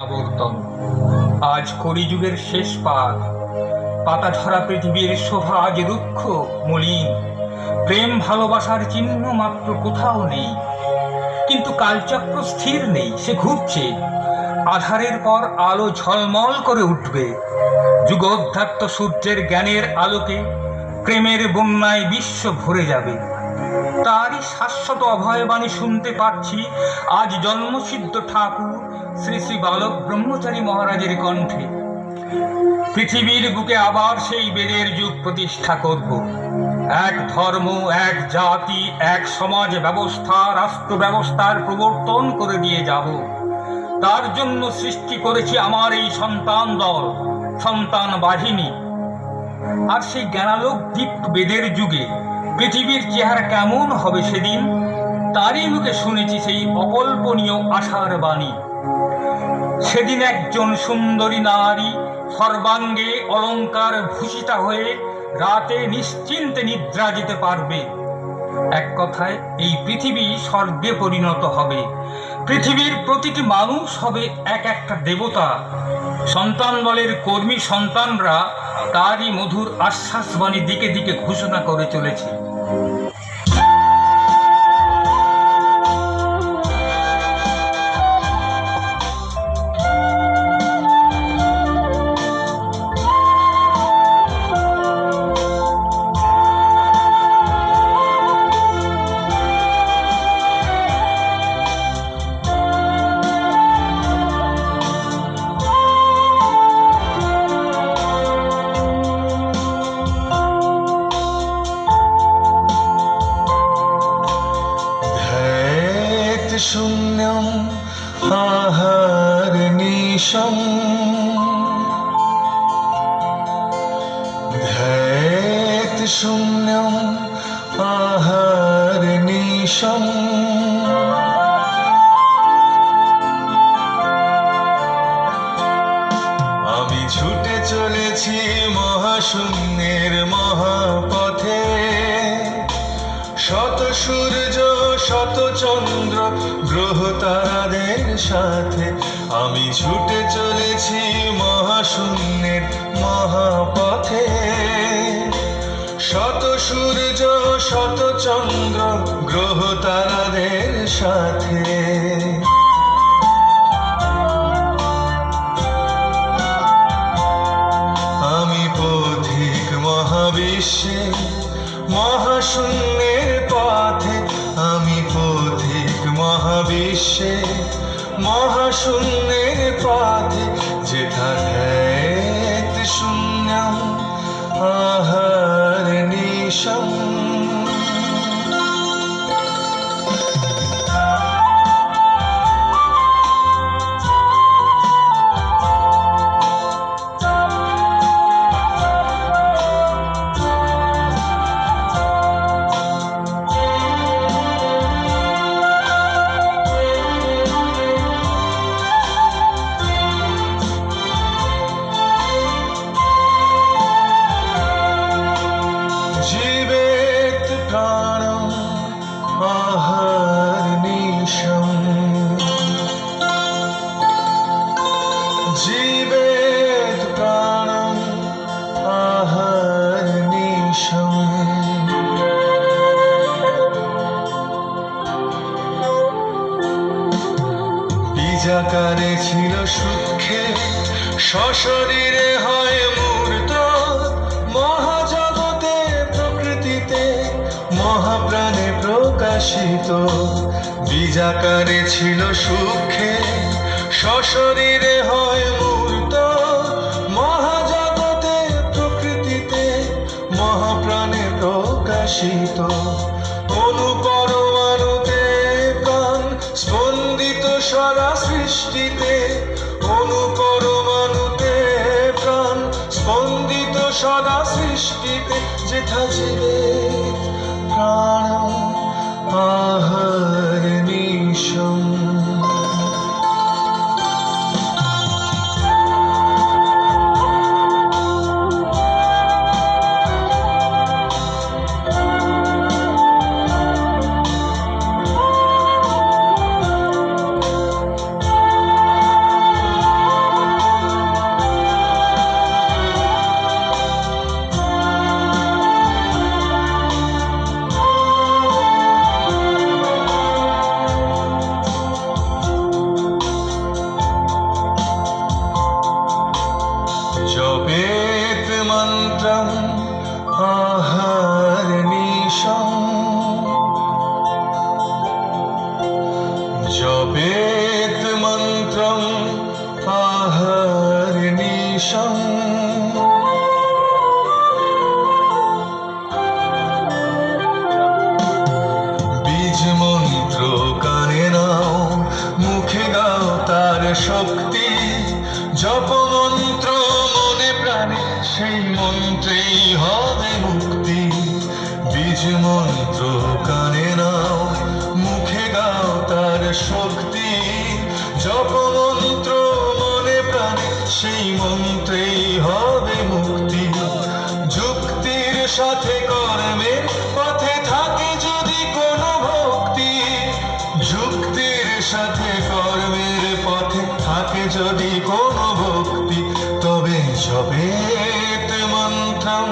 আবর্তন আজ কলিযুগের শেষ পাত পাতা ঝরা পৃথিবীর শোভা আজ রুক্ষ, মলিন। প্রেম ভালোবাসার চিহ্ন মাত্র কোথাও নেই। কিন্তু কালচক্র স্থির নেই, সে ঘুরছে। আধারের পর আলো ঝলমল করে উঠবে। যুগোধ্যাত্ত সূর্যের জ্ঞানের আলোকে প্রেমের বন্যায় বিশ্ব ভরে যাবে। তারই শাশ্বত অভয়বাণী শুনতে পাচ্ছি। আজ জন্মসিদ্ধ ঠাকুর শ্রী শ্রী বালক ব্রহ্মচারী মহারাজের কণ্ঠে। পৃথিবীর বুকে আবার সেই বেদের যুগ প্রতিষ্ঠা করব। এক ধর্ম, এক জাতি, এক সমাজ ব্যবস্থা, রাষ্ট্র ব্যবস্থার প্রবর্তন করে দিয়ে যাব। তার জন্য সৃষ্টি করেছি আমার এই সন্তান দল, সন্তান বাহিনী। আর সেই জ্ঞানালোক দীপ্ত বেদের যুগে পৃথিবীর চেহারা কেমন হবে সেদিন? তারই মুখে শুনেছি সেই অকল্পনীয় আশার বাণী। সেদিন একজন সুন্দরী নারী সর্বাঙ্গে অলংকার ভূষিতা হয়ে রাতে নিশ্চিন্তে নিদ্রা যেতে পারবে। এক কথায়, এই পৃথিবী স্বর্গে পরিণত হবে। পৃথিবীর প্রতিটি মানুষ হবে এক একটা দেবতা। সন্তান বলের কর্মী সন্তানরা তারই মধুর আশ্বাসবাণী দিকে দিকে ঘোষণা করে চলেছে। Thank you. শূন্যম আহার নিশম। ধ্যাত শূন্যম আহার নিশম। আমি ছুটে চলেছি মহাশূন্যের মহাপথে। শত সূর্য শত চন্দ্র গ্রহ তারাদের সাথে। আমি ছুটে চলেছি মহাশূন্যের মহাপথে। শত সূর্য, শত চন্দ্র গ্রহ তারাদের সাথে। আমি পথিক মহাবিশ্বে মহাশূন্যের পথে আমি পথিক মহাবিশ্বে মহাশূন্যের পথে যেথা সশরীরে হয় মূর্ত মহাজগতে প্রকৃতিতে, মহাপ্রাণে প্রকাশিত। বীজাকারে ছিল সূক্ষে সশরীরে হয় মূর্ত মহাজগতে প্রকৃতিতে, মহাপ্রাণে প্রকাশিত। অনুপরমাণুতে প্রাণ স্পন্দিত সারা সৃষ্টিতে সদা সৃষ্টিতে যেথা জীবে প্রাণ আহার শক্তি জপ মন্ত্র মনে প্রাণে, সেই মন্ত্রেই হবে মুক্তি। বীজ মন্ত্র কানে নাও, মুখে গাও তার শক্তি। জপ মন্ত্র মনে প্রাণে, সেই মন্ত্রেই হবে মুক্তি। যুক্তির সাথে কর্মের পথে থাকে যদি কোনো ভক্তি। যুক্তির সাথে কর্মের যদি কোনো ভক্তি তবে জপেত মন্ত্রম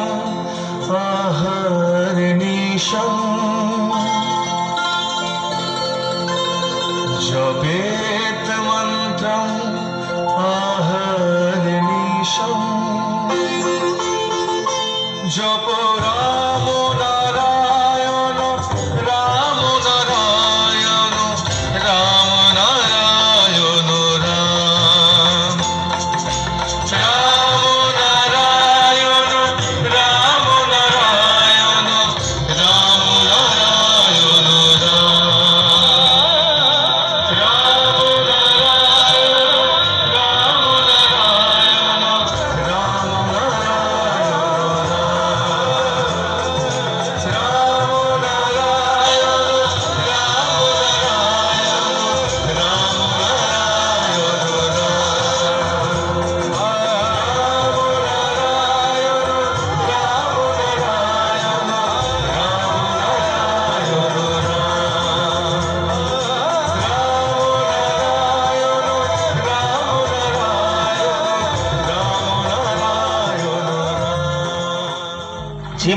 আহার নিশম। জপেত মন্ত্রম আহার নিশম। জপ সে